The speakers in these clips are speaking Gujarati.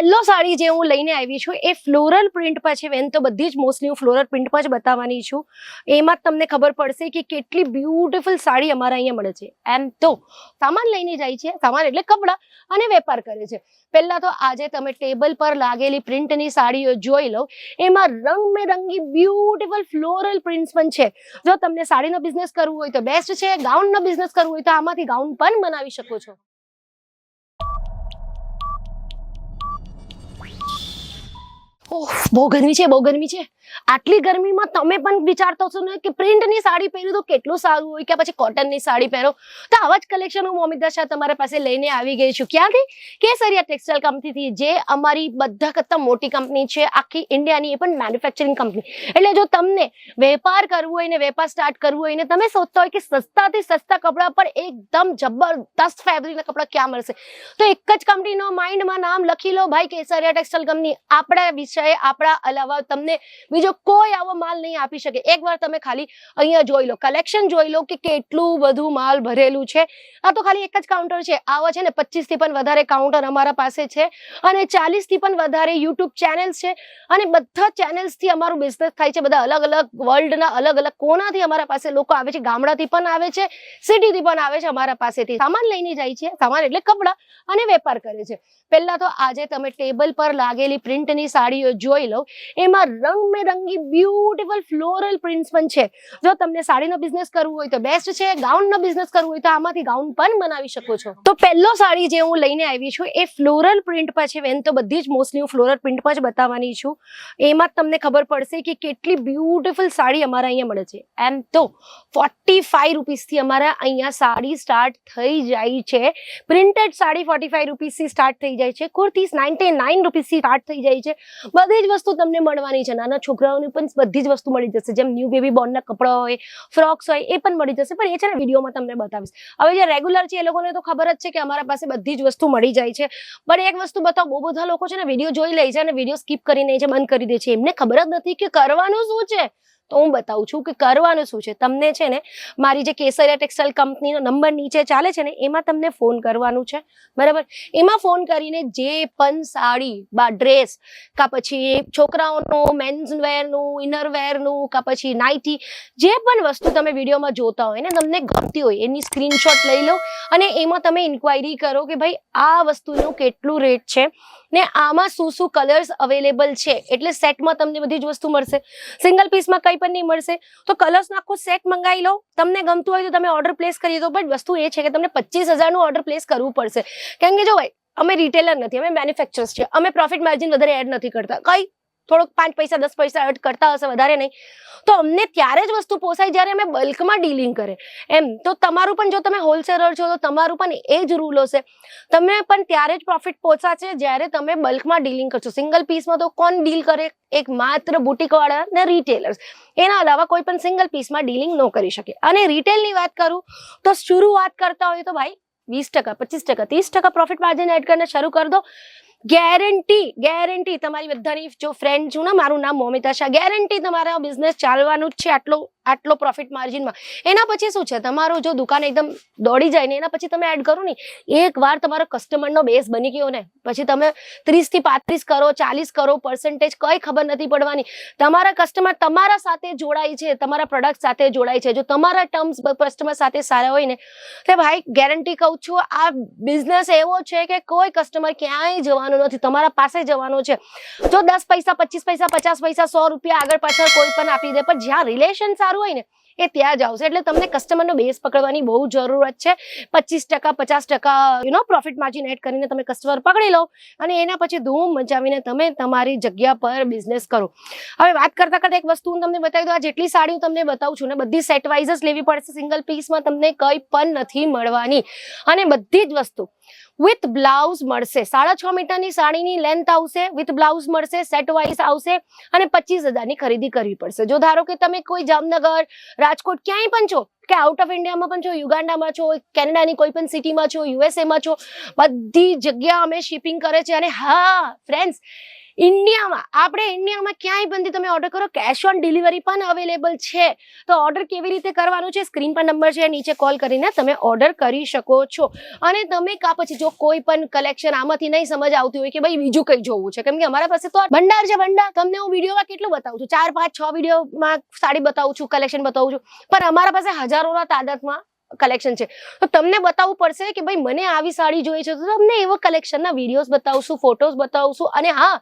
પહેલો સાડી જે હું લઈને આવી છું, એ ફ્લોરલ પ્રિન્ટ પર છે. વેન તો બધી જ મોસ્ટલી હું ફ્લોરલ પ્રિન્ટ પર જ બતાવવાની છું. એમાં જ તમને ખબર પડશે કે કેટલી બ્યુટીફુલ સાડી અમારા અહીંયા મળે છે. એમ તો સામાન લઈને જાય છે, સામાન એટલે કપડાં અને વેપાર કરે છે. પહેલાં તો આજે તમે ટેબલ પર લાગેલી પ્રિન્ટની સાડીઓ જોઈ લો, એમાં રંગબેરંગી બ્યુટીફુલ ફ્લોરલ પ્રિન્ટ્સ પણ છે. જો તમને સાડીનો બિઝનેસ કરવું હોય તો બેસ્ટ છે ગાઉનનો બિઝનેસ કરવું હોય તો આમાંથી ગાઉન પણ બનાવી શકો છો. ઓહ, બહુ ગરમી છે, બહુ ગરમી છે. આટલી ગરમીમાં તમે પણ વિચારતો છો ને કે પ્રિન્ટની સાડી પહેર્યું તો કેટલું સારું હોય, કે પછી કોટનની સાડી પહેરો? તો આવા જ કલેક્શન હું મોમિતા શાહ તમારા પાસે લઈને આવી ગઈ છું. ક્યાંથી? કેસરિયા ટેક્સટાઇલ કંપનીથી જે અમારી બધા કરતાં મોટી કંપની છે, આખી ઇન્ડિયાની એ પણ મેન્યુફેક્ચરિંગ કંપની એટલે જો તમને વેપાર કરવો હોય ને, વેપાર સ્ટાર્ટ કરવું હોય ને, તમે સોચતા હોય કે સસ્તાથી સસ્તા કપડાં પર એકદમ જબરદસ્ત ફેબ્રિકના કપડાં ક્યાં મળશે? તો એક જ કંપનીનો માઇન્ડમાં નામ લખી લો, ભાઈ, કેસરિયા ટેક્સટાઇલ કંપની આપણા વિષય આપણા અલાવા તમને બીજો કોઈ આવો માલ નહીં આપી શકે. એકવાર તમે ખાલી અહીંયા જોઈ લો કલેક્શન જોઈ લો કે કેટલું બધું માલ ભરેલું છે. આ તો ખાલી એક જ કાઉન્ટર છે. આવા છે ને પચીસ પણ વધારે કાઉન્ટર અમારા પાસે છે અને ચાલીસથી પણ વધારે યુટ્યુબ ચેનલ્સ છે અને બધા ચેનલ્સથી અમારું બિઝનેસ થાય છે. બધા અલગ અલગ વર્લ્ડના અલગ અલગ કોનાથી અમારા પાસે લોકો આવે છે? ગામડાથી પણ આવે છે સિટીથી પણ આવે છે અમારા પાસેથી. સામાન લઈને જાય છે. સામાન એટલે કપડાં અને વેપાર કરે છે. પહેલા તો આજે તમે ટેબલ પર લાગેલી પ્રિન્ટની સાડીઓ જોઈ લઉં. એમાં રંગબેરંગી બ્યુટીફુલ ફ્લોરલ પ્રિન્ટ્સ પણ છે. જો તમને સાડીનો બિઝનેસ કરવું હોય તો બેસ્ટ છે. ગાઉનનો બિઝનેસ કરવું હોય તો આમાંથી ગાઉન પણ બનાવી શકો છો. તો પહેલો સાડી જે હું લઈને આવી છું, એ ફ્લોરલ પ્રિન્ટ પર છે. વેન તો બધી જ મોસ્ટલી હું ફ્લોરલ પ્રિન્ટ પર જ બતાવવાની છું. એમાં તમને ખબર પડશે કે કેટલી બ્યુટીફુલ સાડી અમારા અહીંયા મળે છે. એમ તો ફોર્ટી ફાઈવ રૂપીસથી અમારા અહીંયા સાડી સ્ટાર્ટ થઈ જાય છે. પ્રિન્ટેડ સાડી ફોર્ટી ફાઈવ રૂપીસથી સ્ટાર્ટ થઈ જાય છે. કુર્તીસ નાઇન્ટી નાઇન રૂપીસથી સ્ટાર્ટ થઈ જાય છે. બધી જ વસ્તુ તમને મળવાની છે. નાના છોકરાઓની પણ બધી જ વસ્તુ મળી જશે. જેમ ન્યૂ બેબી બોર્નના કપડાં હોય ફ્રોક્સ હોય, એ પણ મળી જશે. પણ એ છે ને વિડીયોમાં તમને બતાવીશ. હવે જે રેગ્યુલર છે એ લોકોને તો ખબર જ છે કે અમારા પાસે બધી જ વસ્તુ મળી જાય છે. પણ એક વસ્તુ બતાવો, બહુ બધા લોકો છે ને વીડિયો જોઈ લે છે અને વીડિયો સ્કીપ કરીને છે, બંધ કરી દે છે. એમને ખબર જ નથી કે કરવાનું શું છે? તો હું બતાવું છું કે કરવાનું શું છે. તમને છે ને મારી જે કેસરિયા ટેક્સટાઇલ કંપનીનો નંબર નીચે ચાલે છે ને, એમાં તમને ફોન કરવાનું છે. બરાબર? એમાં ફોન કરીને જે પણ સાડી, બા, ડ્રેસ, કા પછી છોકરાઓનું મેન્સ વેરનું ઇનર વેરનું કા પછી નાઇટી જે પણ વસ્તુ તમે વિડીયોમાં જોતા હોય ને, તમને ગમતી હોય, એની સ્ક્રીનશોટ લઈ લો અને એમાં તમે ઇન્ક્વાયરી કરો કે ભાઈ આ વસ્તુનું કેટલું રેટ છે. ને આમાં શું શું કલર્સ અવેલેબલ છે? એટલે સેટમાં તમને બધી જ વસ્તુ મળશે. સિંગલ પીસમાં કંઈ પણ નહીં મળશે. તો કલર્સનો આખો સેટ મંગાવી લો. તમને ગમતું હોય તો તમે ઓર્ડર પ્લેસ કરી દો. બટ વસ્તુ એ છે કે તમને પચીસ હજારનું ઓર્ડર પ્લેસ કરવું પડશે. કેમ કે જો ભાઈ, અમે રિટેલર નથી, અમે મેન્યુફેક્ચર્સ છે અમે પ્રોફિટ માર્જિન વધારે એડ નથી કરતા. કઈ થોડોક પાંચ પૈસા, દસ પૈસા એડ કરતા હશે, વધારે નહીં. તો અમને ત્યારે જ વસ્તુ પોસાય જ્યારે અમે બલ્કમાં ડીલિંગ કરે. એમ, તો તમારું પણ જો તમે હોલસેલર છો, તો તમારું પણ એ જ રૂલ હશે. તમે પણ ત્યારે જ પ્રોફિટ પહોંચાશે જ્યારે તમે બલ્કમાં ડીલિંગ કરશો. સિંગલ પીસમાં તો કોણ ડીલ કરે? એક માત્ર બુટીકવાળા ને રિટેલર્સ એના અલાવા કોઈ પણ સિંગલ પીસમાં ડીલિંગ ન કરી શકે. અને રિટેલની વાત કરું, તો શરૂઆત કરતા હોય તો ભાઈ, વીસ ટકા, પચીસ ટકા, ત્રીસ ટકા પ્રોફિટ માર્જિન એડ કરીને શરૂ કરી દો. ગેરંટી ગેરંટી તમારી બધાની જો ફ્રેન્ડ છું ને, મારું નામ મોમિતા શાહ. ગેરંટી તમારા બિઝનેસ ચાલવાનું જ છે. આટલો આટલો પ્રોફિટ માર્જિનમાં એના પછી શું છે? તમારો જો દુકાન એકદમ દોડી જાય ને એના પછી તમે એડ કરો ને, એક વાર તમારો કસ્ટમરનો બેઝ બની ગયો ને, પછી તમે ત્રીસથી પાંત્રીસ કરો, ચાલીસ કરો પર્સન્ટેજ કઈ ખબર નથી પડવાની. તમારા કસ્ટમર તમારા સાથે જોડાય છે, તમારા પ્રોડક્ટ સાથે જોડાય છે. જો તમારા ટર્મ્સ કસ્ટમર સાથે સારા હોય ને એટલે ભાઈ ગેરંટી કહું છું, આ બિઝનેસ એવો છે કે કોઈ કસ્ટમર ક્યાંય જવાનો નથી, તમારા પાસે જવાનો છે. જો દસ પૈસા, પચીસ પૈસા, પચાસ પૈસા, સો રૂપિયા આગળ પાછળ કોઈ પણ આપી દે, પણ જ્યાં રિલેશન સારું હોય ને એ ત્યાં જ આવશે. એટલે તમને કસ્ટમરનો બેઝ પકડવાની બહુ જરૂરત છે. પચીસ ટકા, પચાસ ટકા you know profit margin add કરીને તમે કસ્ટમર પકડી લો અને એના પછી ધૂમ મચાવીને તમે તમારી જગ્યા પર બિઝનેસ કરો. હવે વાત કરતા કરતા એક વસ્તુ હું તમને બતાવી દઉં. આ જેટલી સાડી હું તમને બતાવું છું ને, બધી સેટ વાઇઝ જ લેવી પડશે. સિંગલ પીસમાં તમને કંઈ પણ નથી મળવાની. અને બધી જ વસ્તુ. વિથ બ્લાઉઝ મળશે. સાડા છ મીટરની સાડીની લેન્થ આવશે. વિથ બ્લાઉઝ મળશે સેટ વાઇઝ આવશે અને પચીસ હજારની ખરીદી કરવી પડશે. જો ધારો કે તમે કોઈ જામનગર રાજકોટ ક્યાંય પણ છો કે આઉટ ઓફ ઇન્ડિયામાં પણ છો યુગાન્ડામાં છો, કેનેડાની કોઈ પણ સિટીમાં છો યુએસએમાં છો, બધી જગ્યા અમે શિપિંગ કરે છે અને હા ફ્રેન્ડ્સ ઇન્ડિયામાં, આપણે ઇન્ડિયામાં ક્યાંય બનતી તમે ઓર્ડર કરો? કેશ ઓન ડિલિવરી પણ અવેલેબલ છે. તો ઓર્ડર કેવી રીતે કરવાનું છે? સ્ક્રીન પર નંબર છે, નીચે કોલ કરીને તમે ઓર્ડર કરી શકો છો. અને તમે કા પછી જો કોઈ પણ કલેક્શન આમાંથી નહીં સમજ આવતી હોય કે ભાઈ બીજું કંઈ જોવું છે. કેમ કે અમારા પાસે તો ભંડાર છે, ભંડાર. તમને હું વિડીયોમાં કેટલું બતાવું છું? ચાર, પાંચ, છ વિડીયોમાં સાડી બતાવું છું કલેક્શન બતાવું છું. પણ અમારા પાસે હજારોના તાદાદમાં કલેક્શન છે. તો તમને બતાવવું પડશે કે ભાઈ મને આવી સાડી જોઈએ છે. તો તમને એવા કલેક્શનના વિડીયોઝ બતાવશું ફોટોઝ બતાવશું અને હા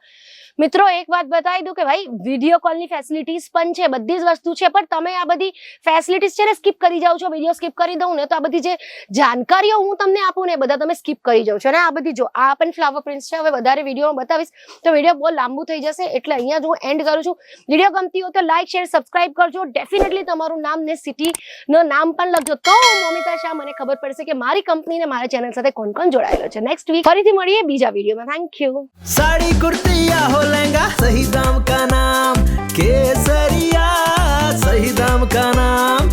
મિત્રો, એક વાત બતાવી દઉં કે ભાઈ વીડિયો કોલની ફેસિલિટીઝ પણ છે, બધી જ વસ્તુ છે, પણ તમે આ બધી ફેસિલિટીઝ છે ને સ્કીપ કરી જાઓ છો વીડિયો સ્કીપ કરી દઉં ને તો આ બધી જે જાણકારીઓ હું તમને આપું ને બધા તમે સ્કીપ કરી જાઓ છો. અને આ બધી જો, આ પણ ફ્લાવર પ્રિન્ટ છે, હવે વધારે વીડિયો બતાવીશ, તો વીડિયો બહુ લાંબુ થઈ જશે, એટલે અહીંયા જ હું એન્ડ કરું છું. વીડિયો ગમતી હોય તો લાઈક શેર સબસ્ક્રાઈબ કરજો. ડેફિનેટલી તમારું નામ ને સિટીનું નામ પણ લખજો. તો મોમિતા શાહ, મને ખબર પડશે કે મારી કંપનીને મારા ચેનલ સાથે કોણ કોણ જોડાયેલો છે. નેક્સ્ટ વીક ફરીથી મળીએ બીજા વિડીયોમાં થેન્ક યુ સાડી કુર્તી लहंगा सही दाम का नाम केसरिया सही दाम का नाम